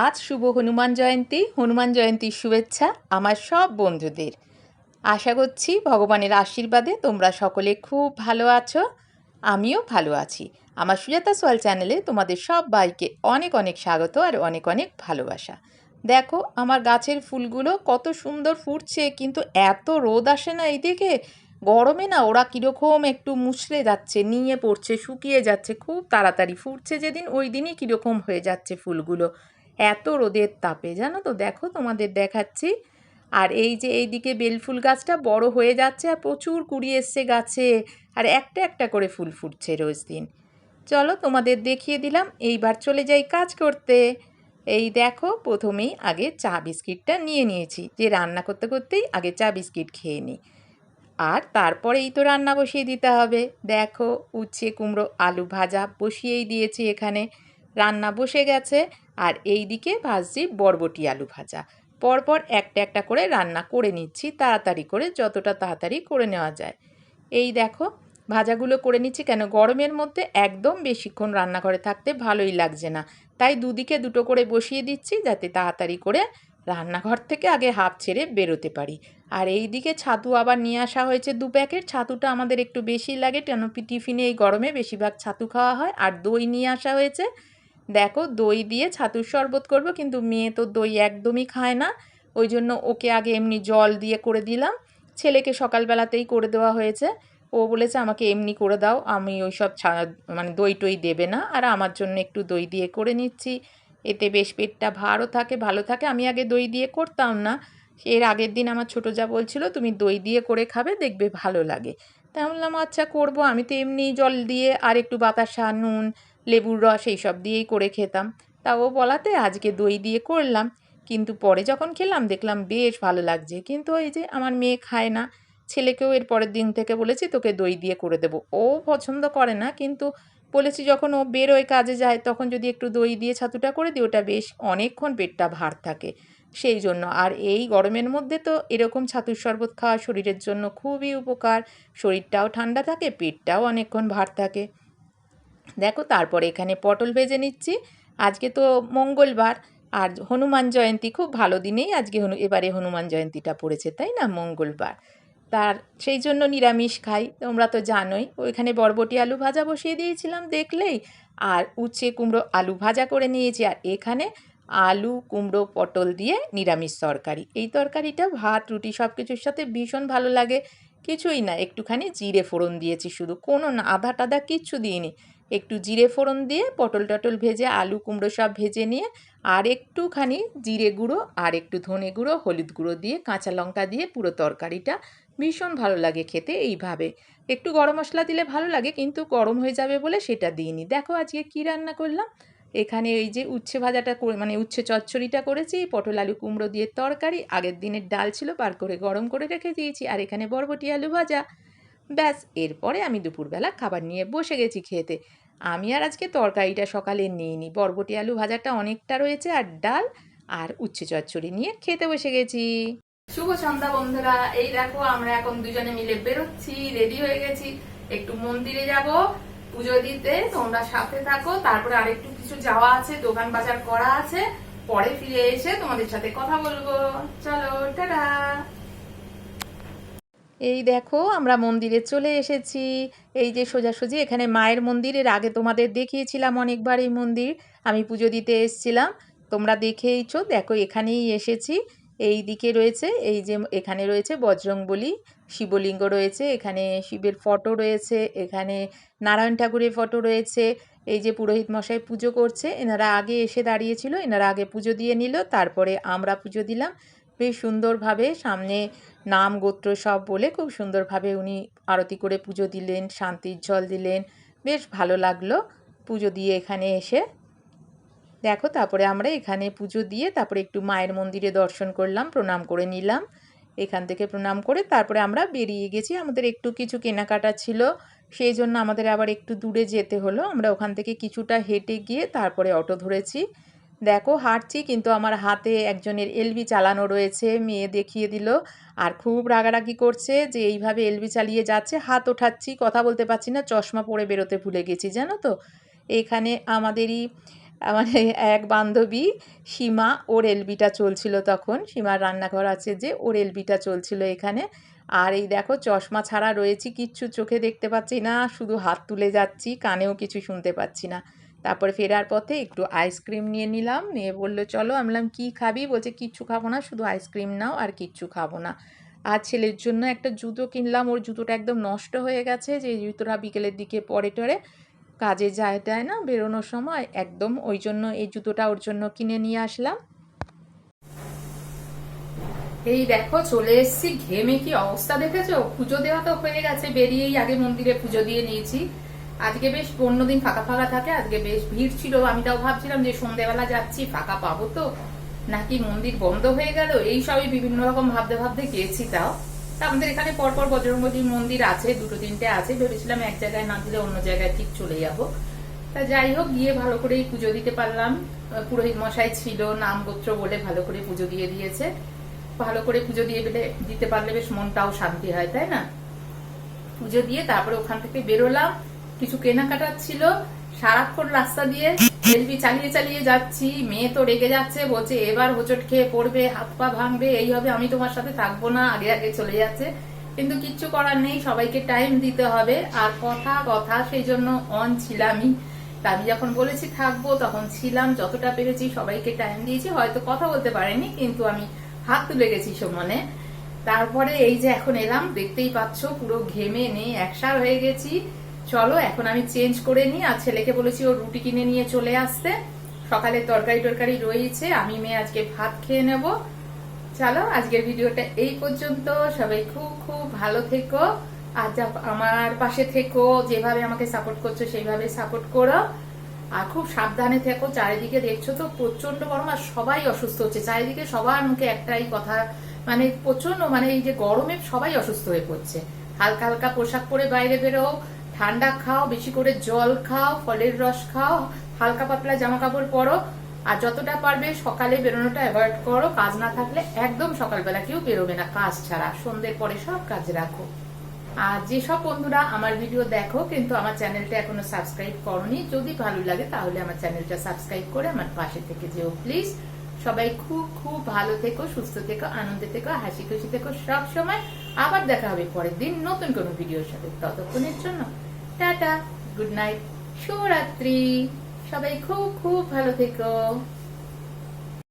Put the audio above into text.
আজ শুভ হনুমান জয়ন্তী, হনুমান জয়ন্তীর শুভেচ্ছা আমার সব বন্ধুদের। আশা করছি ভগবানের আশীর্বাদে তোমরা সকলে খুব ভালো আছো, আমিও ভালো আছি। আমার সুজাতা সোয়াল চ্যানেলে তোমাদের সব বাইকে অনেক অনেক স্বাগত আর অনেক অনেক ভালোবাসা। দেখো আমার গাছের ফুলগুলো কত সুন্দর ফুটছে, কিন্তু এত রোদ আসে না এইদিকে। গরমে না ওরা কীরকম একটু মুছড়ে যাচ্ছে, নিয়ে পড়ছে, শুকিয়ে যাচ্ছে, খুব তাড়াতাড়ি ফুটছে যেদিন ওই দিনই কীরকম হয়ে যাচ্ছে ফুলগুলো। এত রোদের তাপে, জানো তো? দেখো তোমাদের দেখাচ্ছি। আর এই যে এইদিকে বেলফুল গাছটা বড় হয়ে যাচ্ছে আর প্রচুর কুড়ি এসছে গাছে। আর একটা একটা করে ফুল ফুটছে রোজ দিন। চলো তোমাদের দেখিয়ে দিলাম। এইবার চলে যাই কাজ করতে। এই দেখো, প্রথমেই আগে চা বিস্কিটটা নিয়ে নিয়েছি। যে রান্না করতে করতেই আগে চা বিস্কিট খেয়ে নিই। আর তারপরেই তো রান্না বসিয়ে দিতে হবে। দেখো, উচ্ছে, কুমড়ো, আলু ভাজা বসিয়েই দিয়েছি এখানে। রান্না বসে গেছে। আর এই দিকে ভাজছি বরবটি আলু ভাজা। পরপর একটা একটা করে রান্না করে নিচ্ছি, তাড়াতাড়ি করে যতটা তাড়াতাড়ি করে নেওয়া যায়। এই দেখো, ভাজাগুলো করে নিচ্ছি কেন? গরমের মধ্যে একদম বেশিক্ষণ রান্নাঘরে থাকতে ভালোই লাগছে না। তাই দুদিকে দুটো করে বসিয়ে দিচ্ছি যাতে তাড়াতাড়ি করে রান্নাঘর থেকে আগে হাফ ছেড়ে বেরোতে পারি। আর এই দিকে ছাতু আবার নিয়ে আসা হয়েছে দু প্যাকেট। ছাতুটা আমাদের একটু বেশি লাগে। কেন টিফিনে এই গরমে বেশিরভাগ ছাতু খাওয়া হয়। আর দই নিয়ে আসা হয়েছে। দেখো, দই দিয়ে ছাতুর শরবত করব, কিন্তু মেয়ে তো দই একদমই খায় না। ওই জন্য ওকে আগে এমনি জল দিয়ে করে দিলাম। ছেলেকে সকালবেলাতেই করে দেওয়া হয়েছে। ও বলেছে, আমাকে এমনি করে দাও, আমি ওই সব মানে দই টই দেবে না। আর আমার জন্য একটু দই দিয়ে করে নিচ্ছি। এতে বেশ পেটটা ভারও থাকে, ভালো থাকে। আমি আগে দই দিয়ে করতাম না। এর আগের দিন আমার ছোটো যা বলছিল, তুমি দই দিয়ে করে খাবে, দেখবে ভালো লাগে। তাই বললাম আচ্ছা করব। আমি তো এমনি জল দিয়ে আর একটু বাতাসা, নুন, লেবুর রস এইসব দিয়েই করে খেতাম। তা ও বলাতে আজকে দই দিয়ে করলাম। কিন্তু পরে যখন খেলাম, দেখলাম বেশ ভালো লাগছে। কিন্তু ওই যে আমার মেয়ে খায় না, ছেলেকেও এর পরের দিন থেকে বলেছি, তোকে দই দিয়ে করে দেবো। ও পছন্দ করে না, কিন্তু বলেছি যখন ও বেরোয় কাজে যায়, তখন যদি একটু দই দিয়ে ছাতুটা করে দিই, ওটা বেশ অনেকক্ষণ পেটটা ভার থাকে। সেই জন্য। আর এই গরমের মধ্যে তো এরকম ছাতুর শরবত খাওয়া শরীরের জন্য খুবই উপকার। শরীরটাও ঠান্ডা থাকে, পেটটাও অনেকক্ষণ ভার থাকে। দেখো, তারপরে এখানে পটল ভেজে নিচ্ছি। আজকে তো মঙ্গলবার, আর হনুমান জয়ন্তী, খুব ভালো দিনেই আজকে হনু, এবারে হনুমান জয়ন্তীটা পড়েছে, তাই না? মঙ্গলবার। তার, সেই জন্য নিরামিষ খাই, তোমরা তো জানোই। ওইখানে বরবটি আলু ভাজা বসিয়ে দিয়েছিলাম দেখলেই, আর উচ্ছে কুমড়ো আলু ভাজা করে নিয়েছি। আর এখানে আলু, কুমড়ো, পটল দিয়ে নিরামিষ তরকারি। এই তরকারিটা ভাত, রুটি সব কিছুর সাথে ভীষণ ভালো লাগে। কিছুই না, একটুখানি জিরে ফোড়ন দিয়েছি শুধু। কোনো না আধা টাদা কিচ্ছু দিইনি। একটু জিরে ফোড়ন দিয়ে পটল টটল ভেজে, আলু, কুমড়ো সব ভেজে নিয়ে, আর একটুখানি জিরে গুঁড়ো, আর একটু ধনে গুঁড়ো, হলুদ গুঁড়ো দিয়ে, কাঁচা লঙ্কা দিয়ে পুরো তরকারিটা ভীষণ ভালো লাগে খেতে এইভাবে। একটু গরম মশলা দিলে ভালো লাগে, কিন্তু গরম হয়ে যাবে বলে সেটা দিইনি। দেখো আজকে কী রান্না করলাম? এখানে এই যে উচ্ছে ভাজাটা করে মানে উচ্ছে চচ্চড়িটা করেছি, পটল, আলু, কুমড়ো দিয়ে তরকারি, আগের দিনের ডাল ছিল পার করে গরম করে রেখে দিয়েছি, আর এখানে বরবটি আলু ভাজা। ব্যাস, এরপরে আমি দুপুরবেলা খাবার নিয়ে বসে গেছি খেতে। আমি আর আজকে তরকারিটা সকালে নিইনি। বরবটি আলু ভাজাটা অনেকটা রয়েছে, আর ডাল আর উচ্ছে চচ্চড়ি নিয়ে খেতে বসে গেছি। শুভ সন্ধ্যা বন্ধুরা, এই দেখো আমরা এখন দুজনে মিলে বেরোচ্ছি, রেডি হয়ে গেছি। একটু মন্দিরে যাব, পুজো দিতে, তোমরা সাথে থাকো, তারপরে আরেকটু কিছু যাওয়া আছে, দোকান বাজার করা আছে, পরে ফিরে এসে তোমাদের সাথে কথা বলব। চলো, টাটা। এই দেখো, আমরা মন্দিরে চলে এসেছি। এই যে সোজাসুজি, এখানে মায়ের মন্দিরের আগে তোমাদের দেখিয়েছিলাম অনেকবার এই মন্দির। আমি পুজো দিতে এসছিলাম। তোমরা দেখেইছো, দেখো, এখানেই এসেছি। এই দিকে রয়েছে, এই যে এখানে রয়েছে বজরংবলী, শিবলিঙ্গ রয়েছে, এখানে শিবের ফটো রয়েছে, এখানে নারায়ণ ঠাকুরের ফটো রয়েছে এই যে পুরোহিত মশাই পুজো করছে, এনারা আগে এসে দাঁড়িয়েছিল, এনারা আগে পুজো দিয়ে নিল, তারপরে আমরা পুজো দিলাম। বেশ সুন্দরভাবে সামনে নাম গোত্র সব বলে খুব সুন্দরভাবে উনি আরতি করে পুজো দিলেন, শান্তির জল দিলেন, বেশ ভালো লাগল পুজো দিয়ে এখানে এসে। দেখো, তারপরে আমরা এখানে পুজো দিয়ে তারপরে একটু মায়ের মন্দিরে দর্শন করলাম, প্রণাম করে নিলাম। এখান থেকে প্রণাম করে তারপরে আমরা বেরিয়ে গেছি, আমাদের একটু কিছু কেনাকাটা ছিল। সেই জন্য আমাদের আবার একটু দূরে যেতে হলো। আমরা ওখান থেকে কিছুটা হেঁটে গিয়ে তারপরে অটো ধরেছি। দেখো, হাঁটছি, কিন্তু আমার হাতে একজনের এলবি চালানো রয়েছে, মেয়ে দেখিয়ে দিল। আর খুব রাগারাগি করছে যে এইভাবে এলবি চালিয়ে যাচ্ছে, হাত ওঠাচ্ছি, কথা বলতে পারছি না, চশমা পরে বেরোতে ভুলে গেছি, জানো তো? এখানে আমাদেরই আমার এক বান্ধবী, সীমা, ওর এলবিটা চলছিল তখন। সীমার রান্নাঘর আছে যে, ওর এলবিটা চলছিল এখানে। আর এই দেখো, চশমা ছাড়া রয়েছি, কিচ্ছু চোখে দেখতে পাচ্ছি না, শুধু হাত তুলে যাচ্ছি, কানেও কিছু শুনতে পাচ্ছি না। তারপরে ফেরার পথে একটু আইসক্রিম নিয়ে নিলাম, নিয়ে বলল, চলো, আমি বললাম, কী খাবি? বলছে, কিচ্ছু খাব না, শুধু আইসক্রিম নাও, আর কিচ্ছু খাব না। আর ছেলের জন্য একটা জুতো কিনলাম, ওর জুতোটা একদম নষ্ট হয়ে গেছে যে জুতোটা বিকেলের দিকে পরে টরে। কাজে যায় টায় না? বেরোনোর সময় একদম ওই জন্য, এই জুতোটা ওর জন্য কিনে নিয়ে আসলাম। এই দেখো, চলে এসেছি। ঘেমে কি অবস্থা দেখেছ? পুজো দেওয়া তো হয়ে গেছে, বেরিয়েই আগে মন্দিরে পুজো দিয়ে নিয়েছি। আজকে বেশ পনেরো দিন ফাঁকা ফাঁকা থাকে, আজকে বেশ ভিড় ছিল। আমি তাও ভাবছিলাম যে সন্ধ্যেবেলা যাচ্ছি, ফাঁকা পাবো তো? নাকি মন্দির বন্ধ হয়ে গেল? এই সবই বিভিন্ন রকম ভাবতে ভাবতে গিয়েছি তাও। তা আমাদের এখানে পরপর বজরঙ্গজির মন্দির আছে, দুটো তিনটে আছে। ভেবেছিলাম এক জায়গায় না দিলে অন্য জায়গায় ঠিক চলে যাব। তা যাই হোক, গিয়ে ভালো করেই পুজো দিতে পারলাম। পুরোহিত মশাই ছিল, নাম গোত্র বলে ভালো করে পুজো দিয়ে দিয়েছে। ভালো করে পুজো দিয়ে দিলে, দিতে পারলে বেশ মনটাও শান্তি হয়, তাই না? পুজো দিয়ে তারপরে ওখান থেকে বেরোলাম। কিছু কেনাকাটার ছিল সারাক্ষণ রাস্তা দিয়ে এলবি চালিয়ে চালিয়ে যাচ্ছি, মেয়ে তো রেগে যাচ্ছে, বলছে, এবার হোচট খেয়ে পড়বে, হাত পা ভাঙবে, এই হবে, আমি তোমার সাথে থাকব না, আগে আগে চলে যাচ্ছে। কিন্তু কিচ্ছু করার নেই, সবাইকে টাইম দিতে হবে, আর কথা কথা, সেই জন্য অন ছিলামই। আমি যখন বলেছি থাকব, তখন ছিলাম, যতটা পেরেছি সবাইকে টাইম দিয়েছি, হয়তো কথা বলতে পারিনি, কিন্তু আমি হাত তুলে গেছি সমানে। তারপরে এই যে এখন এলাম, দেখতেই পাচ্ছ, পুরো ঘেমে নেই একসার হয়ে গেছি। চলো, এখন আমি চেঞ্জ করে নিই। আর ছেলেকে বলেছি ও রুটি কিনে নিয়ে চলে আসতে। সকালে তরকারি টরকারি রয়েছে, আমি মেয়ে আজকে ভাত খেয়ে নেব। চলো, আজকের ভিডিওটা এই পর্যন্ত। সবাই খুব খুব ভালো থেকো। আর যা আমার পাশে থেকো। যেভাবে আমাকে সাপোর্ট করছ, সেইভাবে সাপোর্ট করো। আর খুব সাবধানে থেকো। চারিদিকে দেখছ তো প্রচণ্ড গরম, আর সবাই অসুস্থ হচ্ছে। চারিদিকে সবার মুখে একটাই কথা মানে প্রচণ্ড মানে এই যে গরমে সবাই অসুস্থ হয়ে পড়ছে। হালকা হালকা পোশাক পরে বাইরে বেরো ঠান্ডা খাও, বেশি করে জল খাও, ফলের রস খাও, হালকা পাতলা জামা কাপড় পরো, আর যতটা পারবে সকালে বেরোনোটা অ্যাভয়েড করো, কাজ না থাকলে একদম সকালবেলা কেউ বেরোবে না কাজ ছাড়া, সন্ধ্যের পরে সব কাজ রাখো। আর যেসব বন্ধুরা আমার ভিডিও দেখো কিন্তু আমার চ্যানেলটা এখনও সাবস্ক্রাইব করনি, যদি ভালো লাগে তাহলে আমার চ্যানেলটা সাবস্ক্রাইব করে আমার পাশে থেকে যেও, প্লিজ। সবাই খুব খুব ভালো থেকো, সুস্থ থেকো, আনন্দে থেকো, হাসি খুশি থেকো সব সময়। আবার দেখা হবে পরের দিন নতুন কোনো ভিডিওর সাথে। ততক্ষণের জন্য টাটা গুড নাইট শুভরাত্রি। সবাই খুব খুব ভালো থেকো।